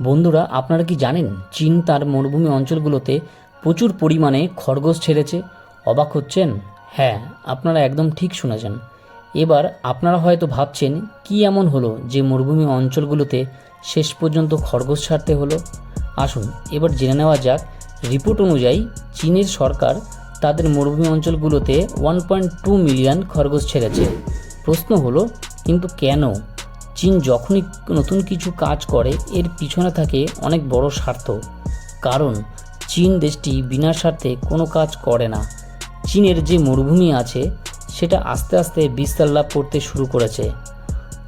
বন্ধুরা, আপনারা কি জানেন চীন তার মরুভূমি অঞ্চলগুলোতে প্রচুর পরিমাণে খরগোশ ছেড়েছে? অবাক হচ্ছেন? হ্যাঁ আপনারা একদম ঠিক শুনেছেন। এবার আপনারা হয়তো ভাবছেন, কি এমন হলো যে মরুভূমি অঞ্চলগুলোতে শেষ পর্যন্ত খরগোশ ছাড়তে হলো? আসুন, এবার জেনে নেওয়া যাক। রিপোর্ট অনুযায়ী, চীনের সরকার তাদের মরুভূমি অঞ্চলগুলোতে ওয়ান পয়েন্ট টু মিলিয়ন খরগোশ ছেড়েছে। প্রশ্ন হলো, কিন্তু কেন? চীন যখনই নতুন কিছু কাজ করে, এর পিছনে থাকে অনেক বড় স্বার্থ। কারণ, চীন দেশটি বিনা স্বার্থে কোনো কাজ করে না। চীনের যে মরুভূমি আছে, সেটা আস্তে আস্তে বিস্তার লাভ করতে শুরু করেছে।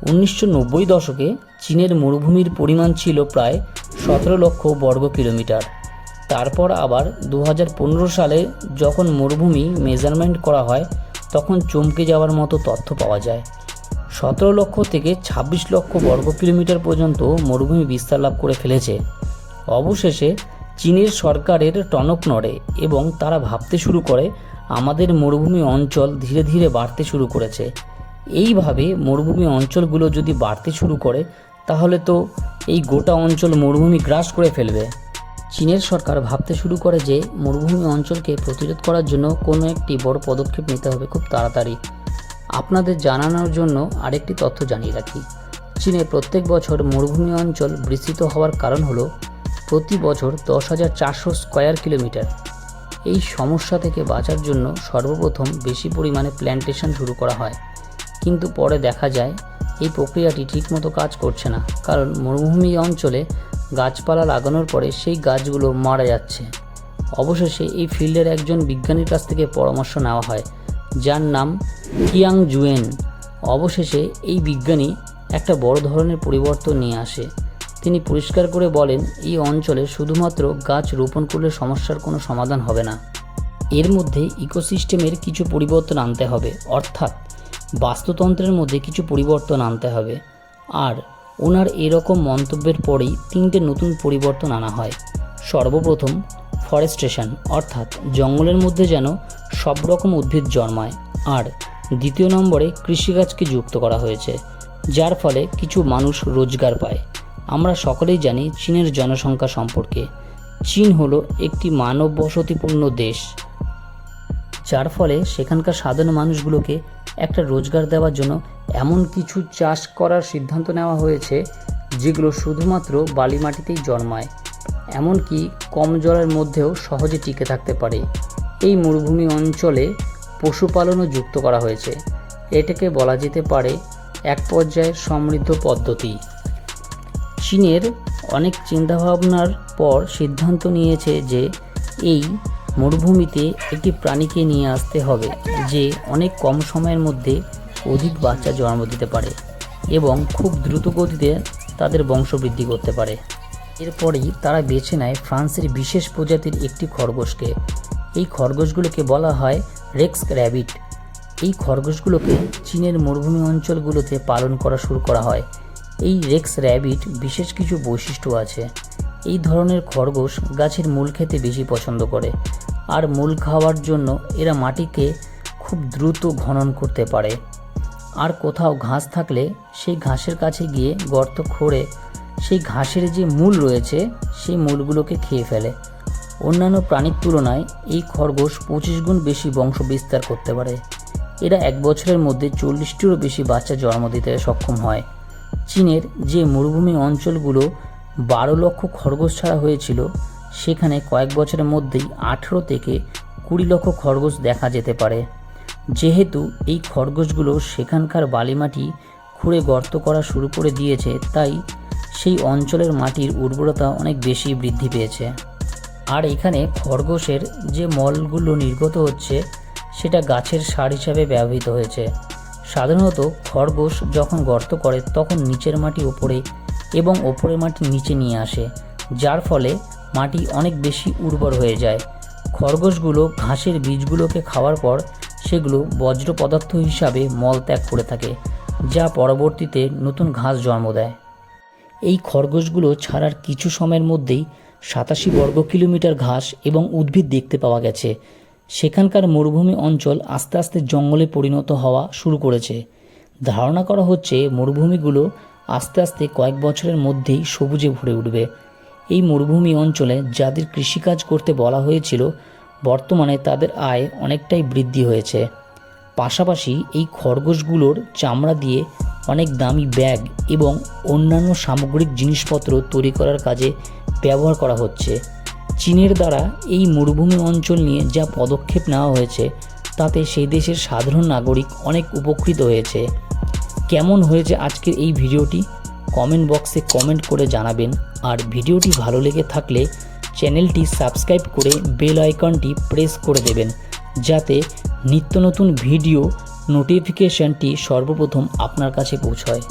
উনিশশো নব্বই দশকে চীনের মরুভূমির পরিমাণ ছিল প্রায় সতেরো লক্ষ বর্গ কিলোমিটার। তারপর আবার দু হাজার পনেরো সালে যখন মরুভূমি মেজারমেন্ট করা হয়, তখন চমকে যাওয়ার মতো তথ্য পাওয়া যায়। সতেরো লক্ষ থেকে ২৬ লক্ষ বর্গ কিলোমিটার পর্যন্ত মরুভূমি বিস্তার লাভ করে ফেলেছে। অবশেষে চীনের সরকারের টনক নড়ে এবং তারা ভাবতে শুরু করে, আমাদের মরুভূমি অঞ্চল ধীরে ধীরে বাড়তে শুরু করেছে। এইভাবে মরুভূমি অঞ্চলগুলো যদি বাড়তে শুরু করে, তাহলে তো এই গোটা অঞ্চল মরুভূমি গ্রাস করে ফেলবে। চীনের সরকার ভাবতে শুরু করে যে, মরুভূমি অঞ্চলকে প্রতিরোধ করার জন্য কোনো একটি বড় পদক্ষেপ নিতে হবে খুব তাড়াতাড়ি। আপনাদের জানানোর জন্য আরেকটি তথ্য জানিয়ে রাখি। চীনে প্রত্যেক বছর মরুভূমি অঞ্চল বিস্তৃত হওয়ার কারণ হলো, প্রতি বছর দশ হাজার চারশো স্কোয়ার কিলোমিটার। এই সমস্যা থেকে বাঁচার জন্য সর্বপ্রথম বেশি পরিমাণে প্ল্যান্টেশন শুরু করা হয়। কিন্তু পরে দেখা যায়, এই প্রক্রিয়াটি ঠিকমতো কাজ করছে না, কারণ মরুভূমি অঞ্চলে গাছপালা লাগানোর পরে সেই গাছগুলো মারা যাচ্ছে। অবশেষে এই ফিল্ডের একজন বিজ্ঞানীর কাছ থেকে পরামর্শ নেওয়া হয় যার নাম কিয়াং জুয়েন অবশেষে এই বিজ্ঞানী একটা বড় ধরনের পরিবর্তন নিয়ে আসে। তিনি পরিষ্কার করে বলেন, এই অঞ্চলে শুধুমাত্র গাছ রোপণ করলে সমস্যার কোনো সমাধান হবে না। এর মধ্যে ইকোসিস্টেমের কিছু পরিবর্তন আনতে হবে, অর্থাৎ বাস্তুতন্ত্রের মধ্যে কিছু পরিবর্তন আনতে হবে। আর ওনার এরকম মন্তব্যের পরেই তিনটে নতুন পরিবর্তন আনা হয়। সর্বপ্রথম ফরেস্টেশন, অর্থাৎ জঙ্গলের মধ্যে যেন সব রকম উদ্ভিদ জন্মায়। আর দ্বিতীয় নম্বরে কৃষিকাজকে যুক্ত করা হয়েছে, যার ফলে কিছু মানুষ রোজগার পায়। আমরা সকলেই জানি চীনের জনসংখ্যা সম্পর্কে। চীন হলো একটি মানব বসতিপূর্ণ দেশ, যার ফলে সেখানকার সাধারণ মানুষগুলোকে একটা রোজগার দেওয়ার জন্য এমন কিছু চাষ করার সিদ্ধান্ত নেওয়া হয়েছে, যেগুলো শুধুমাত্র বালি মাটিতেই জন্মায়। এমনকি কম জলের মধ্যেও সহজে টিকে থাকতে পারে। এই মরুভূমি অঞ্চলে পশুপালনও যুক্ত করা হয়েছে। এটাকে বলা যেতে পারে এক পর্যায়ের সমৃদ্ধ পদ্ধতি। চীনের অনেক চিন্তাভাবনার পর সিদ্ধান্ত নিয়েছে যে এই মরুভূমিতে একটি প্রাণীকে নিয়ে আসতে হবে, যে অনেক কম সময়ের মধ্যে অধিক বাচ্চা জন্ম দিতে পারে এবং খুব দ্রুত গতিতে তাদের বংশবৃদ্ধি করতে পারে। এরপরেই তারা বেছে নেয় ফ্রান্সের বিশেষ প্রজাতির একটি খরগোশকে। এই খরগোশগুলোকে বলা হয় রেক্স র্যাবিট। এই খরগোশগুলোকে চীনের মরুভূমি অঞ্চলগুলোতে পালন করা শুরু করা হয়। এই রেক্স র্যাবিট বিশেষ কিছু বৈশিষ্ট্য আছে। এই ধরনের খরগোশ গাছের মূল খেতে বেশি পছন্দ করে। আর মূল খাওয়ার জন্য এরা মাটিকে খুব দ্রুত খনন করতে পারে। আর কোথাও ঘাস থাকলে সেই ঘাসের কাছে গিয়ে গর্ত খোঁড়ে সেই ঘাসের যে মূল রয়েছে, সেই মূলগুলোকে খেয়ে ফেলে। অন্যান্য প্রাণীর তুলনায় এই খরগোশ পঁচিশ গুণ বেশি বংশ বিস্তার করতে পারে। এরা এক বছরের মধ্যে চল্লিশটিরও বেশি বাচ্চা জন্ম দিতে সক্ষম হয়। চীনের যে মরুভূমি অঞ্চলগুলো বারো লক্ষ খরগোশ ছাড়া হয়েছিল, সেখানে কয়েক বছরের মধ্যেই আঠেরো থেকে কুড়ি লক্ষ খরগোশ দেখা যেতে পারে। যেহেতু এই খরগোশগুলো সেখানকার বালিমাটি খুঁড়ে গর্ত করা শুরু করে দিয়েছে, তাই সেই অঞ্চলের মাটির উর্বরতা অনেক বেশি বৃদ্ধি পেয়েছে। আর এখানে খরগোশের যে মলগুলো নির্গত হচ্ছে, সেটা গাছের সার হিসাবে ব্যবহৃত হয়েছে। সাধারণত খরগোশ যখন গর্ত করে, তখন নিচের মাটি ওপরে এবং ওপরের মাটি নিচে নিয়ে আসে, যার ফলে মাটি অনেক বেশি উর্বর হয়ে যায়। খরগোশগুলো ঘাসের বীজগুলোকে খাওয়ার পর, সেগুলো বজ্র পদার্থ হিসাবে মল ত্যাগ করে থাকে, যা পরবর্তীতে নতুন ঘাস জন্ম দেয়। এই খরগোশগুলো ছাড়ার কিছু সময়ের মধ্যেই সাতাশি বর্গ কিলোমিটার ঘাস এবং উদ্ভিদ দেখতে পাওয়া গেছে। সেখানকার মরুভূমি অঞ্চল আস্তে আস্তে জঙ্গলে পরিণত হওয়া শুরু করেছে। ধারণা করা হচ্ছে মরুভূমিগুলো আস্তে আস্তে কয়েক বছরের মধ্যেই সবুজে ভরে উঠবে। এই মরুভূমি অঞ্চলে যাদের কৃষিকাজ করতে বলা হয়েছিল, বর্তমানে তাদের আয় অনেকটাই বৃদ্ধি হয়েছে। পাশাপাশি এই খরগোশগুলোর চামড়া দিয়ে অনেক দামি ব্যাগ এবং অন্যান্য সামগ্রিক জিনিসপত্র তৈরি করার কাজে ব্যবহার করা হচ্ছে। চীনের দ্বারা এই মরুভূমি অঞ্চল নিয়ে যা পদক্ষেপ নেওয়া হয়েছে, তাতে সেই দেশের সাধারণ নাগরিক অনেক উপকৃত হয়েছে। কেমন হয়েছে আজকের এই ভিডিওটি? কমেন্ট বক্সে কমেন্ট করে জানাবেন। আর ভিডিওটি ভালো লেগে থাকলে চ্যানেলটি সাবস্ক্রাইব করে বেল আইকনটি প্রেস করে দেবেন, যাতে নিত্য নতুন ভিডিও নোটিফিকেশনটি সর্বপ্রথম আপনার কাছে পৌঁছয়।